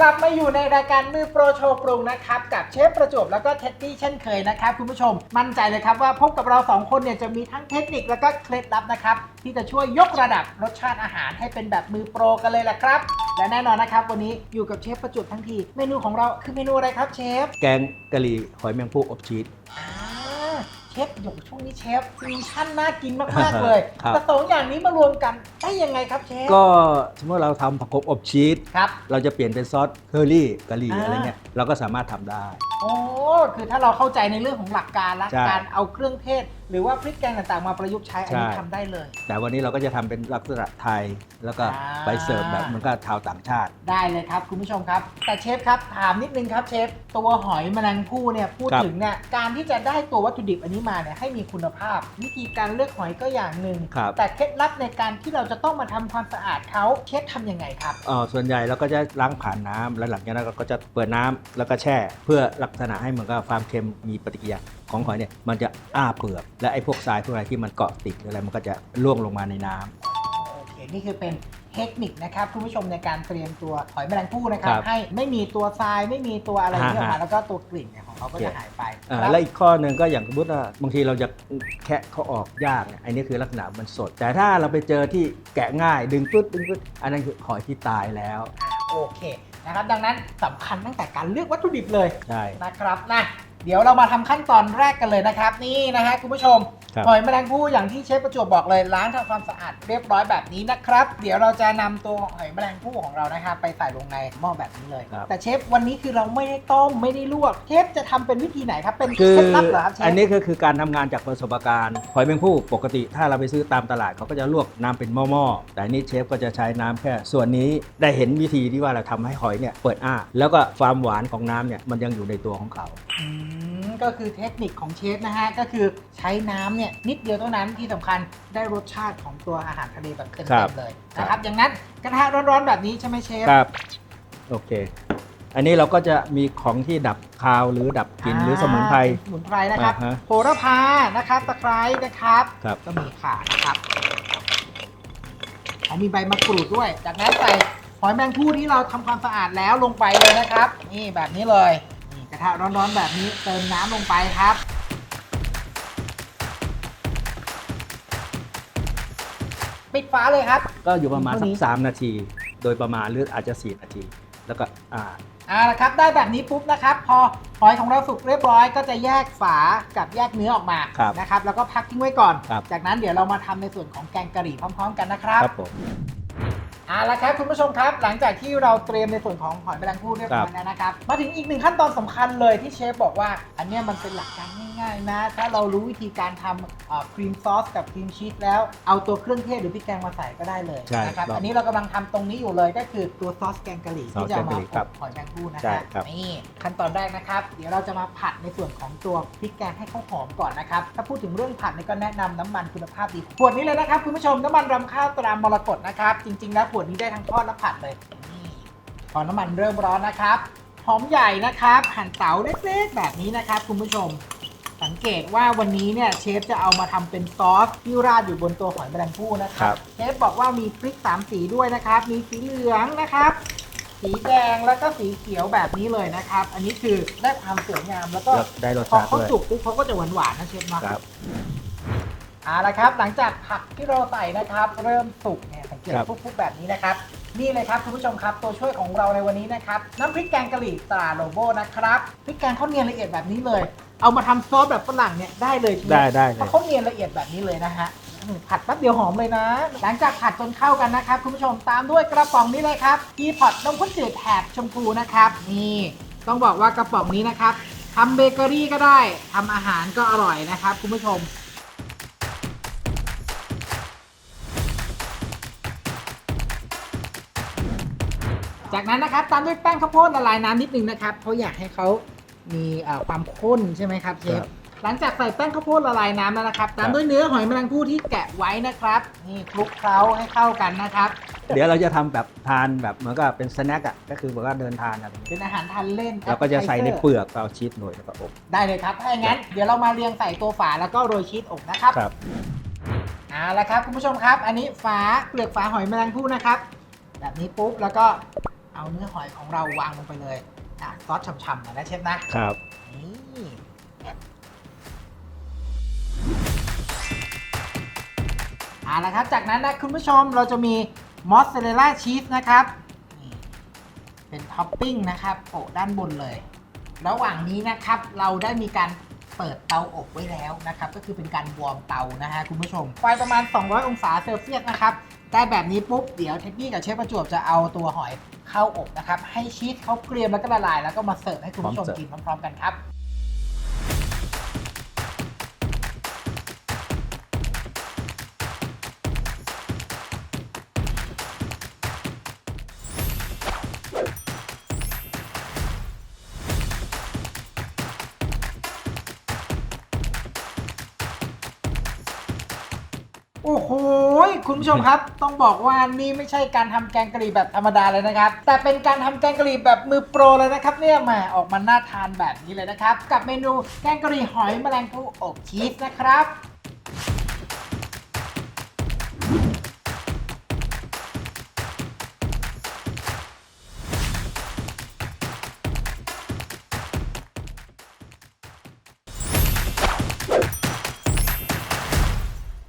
กลับมาอยู่ในรายการมือโปรโชว์ปรุงนะครับ กับเชฟประจวบแล้วก็เท็ดดี้เช่นเคยนะครับ คุณผู้ชมมั่นใจเลยครับว่าพบกับเราสองคนเนี่ยจะมีทั้งเทคนิคแล้วก็เคล็ดลับนะครับ ที่จะช่วยยกระดับรสชาติอาหารให้เป็นแบบมือโปรกันเลยแหละครับ และแน่นอนนะครับ วันนี้อยู่กับเชฟประจวบทั้งที เมนูของเราคือเมนูอะไรครับเชฟแกงกะหรี่หอยแมงภู่อบชีสอ่าเชฟหยกช่วงนี้เชฟฟิวชั่นน่ากินมากๆเลยครับ แต่สองอย่างนี้มารวมกัน ได้ยังไงครับเชฟ ก็สมมติเราทำผักกบอบชีสครับเราจะเปลี่ยนเป็นซอสเคอรี่กะหรี่อ่า อะไรเงี้ยเราก็สามารถทำได้ โอ้คือถ้าเราเข้าใจในเรื่องของหลักการและใช่การเอาเครื่องเทศ หรือว่าพริกแกงต่างๆ มาประยุกต์ใช้อันนี้ใช่ ทำได้เลย แต่วันนี้เราก็จะทำเป็นลักษณะไทย แล้วก็อ่า ไปเสิร์ฟแบบเหมันก็ชาวต่างชาติ ได้เลยครับคุณผู้ชมครับ แต่เชฟครับถามนิดนึงครับเชฟตัวหอยแมลงภู่เนี่ยพูดครับถึงเนี่ยการที่จะได้ตัววัตถุดิบอันนี้มาเนี่ยให้มีคุณภาพ วิธีการเลือกหอยก็อย่างหนึ่งครับ แต่เคล็ดลับในการที่เราจะต้องมาทำความสะอาดเขาเชฟทำยังไงครับเอ่อส่วนใหญ่เราก็จะล้างผ่านน้ำแล้วหลังจากนั้นเราก็จะเปิดน้ำแล้วก็แช่ เพื่อลักษณะให้เหมือนกับความเค็มมีปฏิกิริยาของหอยเนี่ยมันจะอ้าเปลือกและไอ้พวกทรายพวกอะไรที่มันเกาะติดหรืออะไรมันก็จะล่วงลงมาในน้ำ โอเค นี่คือเป็น เทคนิคนะครับคุณผู้ชมในการเตรียมตัวหอยแมลงภู่นะครับ ครับให้ไม่มีตัวทรายไม่มีตัวอะไรที่ออกมาฮะแล้วก็ตัวกลิ่นเนี่ยของเขาก็โอเคจะหายไปอ่าครับและอีกข้อหนึ่งก็อย่างสมมติว่าบางทีเราจะแคะเขาออกยากเนี่ยอันนี้คือลักษณะมันสด แต่ถ้าเราไปเจอที่แกะง่ายดึงปึ๊ดดึงปึ๊ดอันนั้นคือหอยที่ตายแล้วโอเคนะครับดังนั้นสำคัญตั้งแต่การเลือกวัตถุดิบเลย ใช่ นะครับนะเดี๋ยวเรามาทำขั้นตอนแรกกันเลยนะครับ นี่นะฮะคุณผู้ชม ครับ หอยแมลงภู่อย่างที่เชฟประจวบบอกเลยล้างทำความสะอาดเรียบร้อยแบบนี้นะครับ เดี๋ยวเราจะนำตัวหอยแมลงภู่ของเรานะครับ ไปใส่ลงในหม้อแบบนี้เลย ครับ แต่เชฟวันนี้คือเราไม่ได้ต้มไม่ได้ลวกเชฟจะทำเป็นวิธีไหนครับเป็นคือเคล็ดลับเหรอครับเชฟอันนี้ก็คือการทำงานจากประสบการณ์ หอยแมงภู่ปกติถ้าเราไปซื้อตามตลาดเขาก็จะลวกน้ำเป็นหม้อๆแต่อันนี้เชฟก็จะใช้น้ำแค่ส่วนนี้ได้เห็นวิธีที่ว่าเราทำให้หอยเนี่ยเปิดอ้าแล้วก็ความหวานของน้ำเนี่ยมันยังอยู่ในตัวของเขา อืม ก็คือเทคนิคของเชฟนะฮะ ก็คือใช้น้ำเนี่ยนิดเดียวเท่านั้นที่สำคัญได้รสชาติของตัวอาหารทะเลแบบเต็ครัมบๆเลยครับนะครับอย่างนั้นกระทะร้อนๆแบบนี้ใช่ไหมเชฟ ครับ โอเค อันนี้เราก็จะมีของที่ดับคาวหรือดับกลิ่นหรือสมุนไพราสมุนไพรนะครับ อ่าฮะโหระพา นะครับ ตะไคร้ นะครับ ครับ ก็มีข่านะครับเขามีใบมะกรูดด้วย จากนั้นใส่หอยแมงภู่ที่เราทำความสะอาดแล้วลงไปเลยนะครับ นี่แบบนี้เลยนี่ก ระทะร้อนๆแบบนี้เติมน้ำลงไปครับ ปิดฝาเลยครับ ก็อยู่ประมาณสัเท่ากนี้สามนาที โดยประมาณหรืออาจจะสี่นาที แล้วก็อ่าเอาละครับ ได้แบบนี้ปุ๊บนะครับ พอหอยของเราสุกเรียบร้อย ก็จะแยกฝากับแยกเนื้อออกมาครับนะครับ แล้วก็พักทิ้งไว้ก่อน ครับจากนั้นเดี๋ยวเรามาทำในส่วนของแกงกะหรี่พร้อม ๆ กันนะครับ ครับผม เอาละครับคุณผู้ชมครับ หลังจากที่เราเตรียมในส่วนของหอยแมลงภู่เรียบร้อยแล้วนะครับ มาถึงอีกหนึ่งขั้นตอนสำคัญเลยที่เชฟบอกว่า อันเนี้ยมันเป็นหลักการง่าย ๆนะ ถ้าเรารู้วิธีการทำครีมซอสกับครีมชีสแล้วเอาตัวเครื่องเทศหรือพริกแกงมาใส่ก็ได้เลยใช่นะครับครับอันนี้เรากำลังทำตรงนี้อยู่เลยก็คือตัวซอสแกงกะหรี่ที่จะเอามาซอสแกงกะหรี่ครับอบหอยแมลงภู่นะใช่ครับครับ นี่ขั้นตอนแรกนะครับ เดี๋ยวเราจะมาผัดในส่วนของตัวพริกแกงให้เขาหอมก่อนนะครับ ถ้าพูดถึงเรื่องผัดนี่ก็แนะนำน้ำมันคุณภาพดีขวดนี้เลยนะครับคุณผู้ชมน้ำมันรำข้าวตรามรกตนะครับ จริงๆแล้วขวดนี้ได้ทั้งทอดและผัดเลยนี่ พอน้ำมันเริ่มร้อนนะครับ หอมใหญ่นะครับ หั่นเต๋าเล็กๆแบบนี้นะครับ คุณผู้ชม สังเกตว่าวันนี้เนี่ยเชฟจะเอามาทำเป็นซอสที่ราดอยู่บนตัวหอยแมลงภู่นะคครัรับ บเชฟบอกว่ามีพริกสามสีด้วยนะครับ มีสีเหลืองนะครับ สีแดงแล้วก็สีเขียวแบบนี้เลยนะครับ อันนี้คือได้ความสวยงามแล้วก็แล้วได้รสพอชาติเขาด้วยสุกปุ๊บเขาก็จะหวานหวานๆนะเชฟเนาะ ครับ เอาละครับหลังจากผักที่เราใส่นะครับ เริ่มสุกเนี่ยสังเกตครับ ปุ๊บๆแบบนี้นะครับ นี่เลยครับคุณผู้ชมครับ ตัวช่วยของเราในวันนี้นะครับ น้ำพริกแกงกะหรี่ตราโลโบนะครับพริกแกงเขาเนียนละเอียดแบบนี้เลย เอามาทำซอสแบบฝรั่งเนี่ยได้เลยทีเดียวได้ได้เลเพราะยเขาเนียนละเอียดแบบนี้เลยนะฮะอืมผัดแป๊บเดียวหอมเลยนะ หลังจากผัดจนเข้ากันนะครับคุณผู้ชมตามด้วยกระป๋องนี้เลยครับทีพอตนมข้นจืดแถบชมพูนะครับนี่ต้องบอกว่ากระป๋องนี้นะครับทำเบเกอรี่ก็ได้ทำอาหารก็อร่อยนะครับคุณผู้ชม จากนั้นนะครับตามด้วยแป้งข้าวโพดละลายน้ำนิดนึงนะครับ เพราะอยากให้เขามีเอ่อความข้นใช่ไหมครับเชฟครับหลังจากใส่แป้งข้าวโพดละลายน้ำแล้วนะครับ ตามครับด้วยเนื้อหอยแมลงภู่ที่แกะไว้นะครับ นี่คลุกเคล้าให้เข้ากันนะครับ เดี๋ยวเราจะทำแบบทานแบบเหมือนกับเป็นสแน็คอะก็คือแบบว่าเดินทานอะไรอย่างเงี้ยเป็นอาหารทานเล่นเราก็จะใส่ใน appetizer เปลือกเอาชีสหน่อยแล้วก็อบได้เลยครับ ถ้าอย่างนั้นเดี๋ยวเรามาเรียงใส่ตัวฝาแล้วก็โรยชีสอบนะครับ ครับ เอาละครับคุณผู้ชมครับ อันนี้ฝาเปลือกฝาหอยแมลงภู่นะครับ แบบนี้ปุ๊บแล้วก็ เอาเนื้อหอยของเราวางลงไปเลยอะซอสฉ่ำๆหน่อยนะเชฟนะครับ นี่เอาละครับ จากนั้นนะคุณผู้ชมเราจะมีมอสซาเรลล่าชีสนะครับนี่เป็นท็อปปิ้งนะครับโปะด้านบนเลย ระหว่างนี้นะครับเราได้มีการเปิดเตาอบไว้แล้วนะครับ ก็คือเป็นการวอร์มเตานะฮะคุณผู้ชมไฟประมาณ 200 องศาเซลเซียสนะครับ ได้แบบนี้ปุ๊บ เดี๋ยวเทคนิคกับเชฟประจวบจะเอาตัวหอย เข้าอบนะครับให้ชีสเขาเกรียมแล้วก็ละลาย แล้วก็มาเสิร์ฟให้คุณผู้ชมพร้อมเสิร์ฟกินพร้อมๆกันครับ โอ้โหคุณผู้ชมครับ ต้องบอกว่านี่ไม่ใช่การทำแกงกะหรี่แบบธรรมดาเลยนะครับ แต่เป็นการทำแกงกะหรี่แบบมือโปรเลยนะครับเนี่ยมาออกมาน่าทานแบบนี้เลยนะครับ กับเมนูแกงกะหรี่หอยแมลงภู่อบชีสนะครับ